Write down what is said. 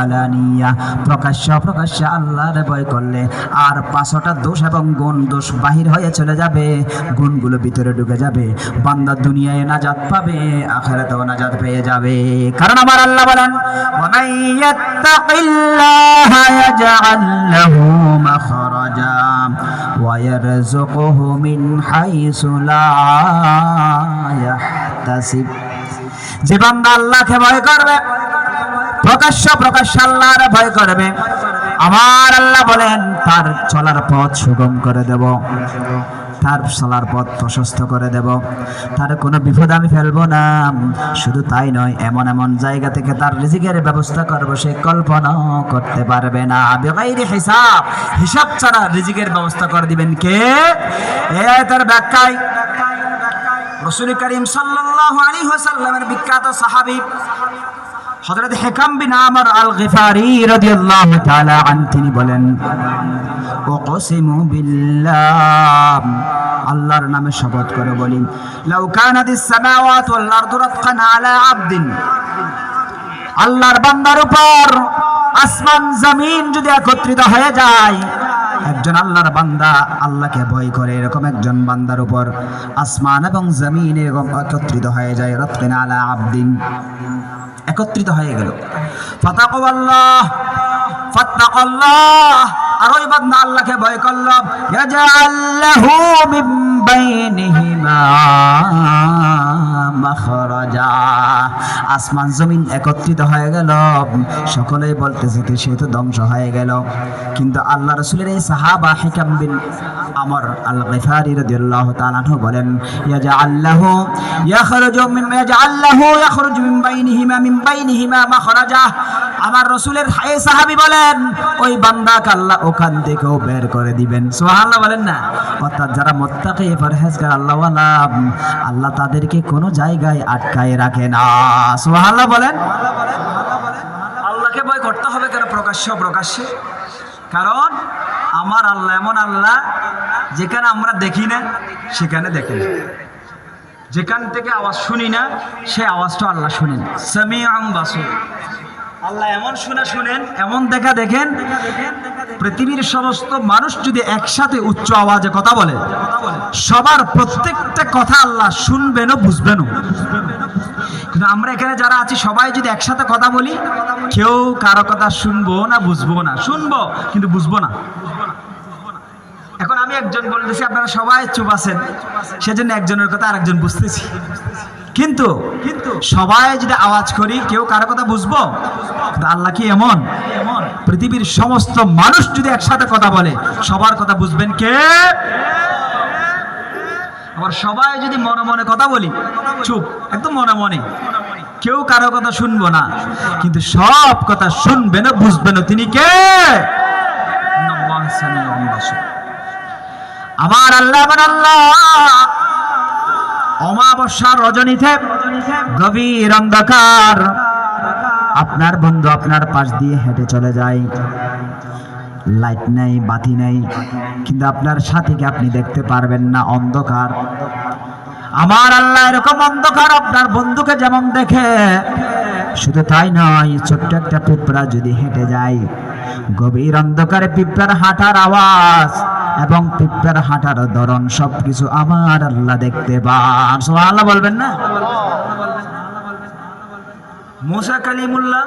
আলানিয়া। প্রকাশ্য প্রকাশ্য আল্লাহর ভয় করলে আর পাঁচটা দোষ এবং গুণ দোষ বাহির হয়ে চলে যাবে, গুণগুলো ভিতরে ঢুকে যাবে, বান্দা দুনিয়ায় নাজাত পাবে, আখেরাতেও নাজাত পেয়ে যাবে। কারণ আমার আল্লাহ বলেন ইয়ারযুকুহু মিন হাইসু লা ইয়াহতাসিব যে বান্দা আল্লাহকে ভয় করবে প্রকাশ্য প্রকাশ্য আল্লাহর ভয় করবে। আমার আল্লাহ বলেন, তার চলার পথ সুগম করে দেব। তার চলার পথ প্রশস্ত করে দেব। তার কোনো বিপদ আমি ফেলব না। শুধু তাই নয়, এমন এমন জায়গা থেকে তার রিজিকের ব্যবস্থা করব, সে কল্পনাও করতে পারবে না। বেগাইরে হিসাব হিসাব ছাড়া রিজিকের ব্যবস্থা করে দিবেন কে? এ তার ব্যাখ্যায় রসুল করিম সাল্লাল্লাহু আলাইহি ওয়াসাল্লামের বিখ্যাত সাহাবী হযরত হিকাম বিন আমর আল গিফারি রাদিয়াল্লাহু তাআলা আন তিনি বলেন, উকসিমু বিল্লাহ। আল্লাহর নামে শপথ করে, বলি, লাউ কানাতিস সামাওয়াতু ওয়াল আরদু রাতকান আলা আবদিন। আল্লাহর বান্দার উপর আসমান, জমিন যদি একত্রিত হয়ে যায় একজন আল্লাহর বান্দা আল্লাহকে ভয় করে, এরকম একজন বান্দার উপর আসমান এবং জমিন এরকম একত্রিত হয়ে যায় রত্তিন আলা আবদিন। একত্রিত হয়ে গেল। ফাতাকু আল্লাহ ফাত্তাকাল্লাহ আর ওই বান্দা আল্লাহকে ভয় করল, ইয়াজআল মিন বাইনিহিমা। আসমান, জমিন একত্রিত হয়ে গেল। সকলেই বলতেছে তো সে তো ধ্বংস হয়ে গেল। কিন্তু আল্লাহ রসুলের এই সাহাবা হিকাম বিন আমর আল গিফারি রাদিয়াল্লাহু তাআলা আনহু বলেন ইয়াজআল্লাহু ইয়াখরুজু মিন ইয়াজআল্লাহু ইয়াখরুজু মিন বাইনিহিমা মিন বাইনিহিমা মাখরাজা আমার রসুলের হায়ে সাহাবী বলেন, ওই বান্দাকে আল্লাহ ওখান থেকেও বের করে দিবেন। সুবহানাল্লাহ বলেন না? অর্থাৎ যারা মোত্তাকি, পরহেজগার, আল্লাহওয়ালা, আল্লাহ তাদেরকে কোনো জায়গায় আটকায় রাখে না। সুবহানাল্লাহ বলেন? আল্লাহকে ভয় করতে হবে কেন? প্রকাশ্য, প্রকাশ্যে। কারণ আমার আল্লাহ এমন আল্লাহ যেখানে আমরা দেখি না, সেখানে দেখেন যেখান থেকে আওয়াজ শুনি না, সে আওয়াজটা আল্লাহ শুনেন। সামি আম বাসু আল্লাহ এমন শুনে শুনেন, এমন দেখা দেখেন, পৃথিবীর সমস্ত মানুষ যদি একসাথে উচ্চ আওয়াজে কথা বলে, সবার প্রত্যেকটা কথা আল্লাহ শুনবেনও বুঝবেনও কিন্তু আমরা এখানে যারা আছি, সবাই যদি একসাথে কথা বলি, কেউ কারও কথা শুনব না, বুঝব না। শুনব, কিন্তু বুঝব না। এখন আমি একজন বলতেছি, আপনারা সবাই চুপ আছেন। সেজন্য একজনের কথা আরেকজন বুঝতেছি। কিন্তু সবাই যদি আওয়াজ করি, কেউ কারও কথা বুঝব? আল্লাহ কি এমন? পৃথিবীর সমস্ত মানুষ যদি একসাথে কথা বলে, সবার কথা বুঝবেন কে? আবার সবাই যদি মনে মনে কথা বলি, চুপ, একদম মনে মনে। কেউ কারও কথা শুনব না, কিন্তু সব কথা শুনবে শুনবেন বুঝবেন তিনি কে? আমার আল্লাহ আমার আল্লাহ। অমাবস্যার রজনীতে গভীর অন্ধকার। আপনার বন্ধু আপনার পাশ দিয়ে হেঁটে চলে যায়। লাইট নেই, বাতি নেই, কিন্তু আপনার সাথীকে আপনি দেখতে পারবেন না, অন্ধকার। আমার আল্লাহ এরকম অন্ধকার, আপনার বন্ধুকে যেমন দেখে। শুধু তাই নয়, ছোট্ট একটা পিঁপড়া যদি হেঁটে যায়, গভীর অন্ধকারে পিঁপড়ার হাঁটার আওয়াজ এবং পিঁপড়ার হাঁটার ধরন সবকিছু আমার আল্লাহ দেখতে পান। আল্লাহ বলবেন না মুসা কালিমুল্লাহ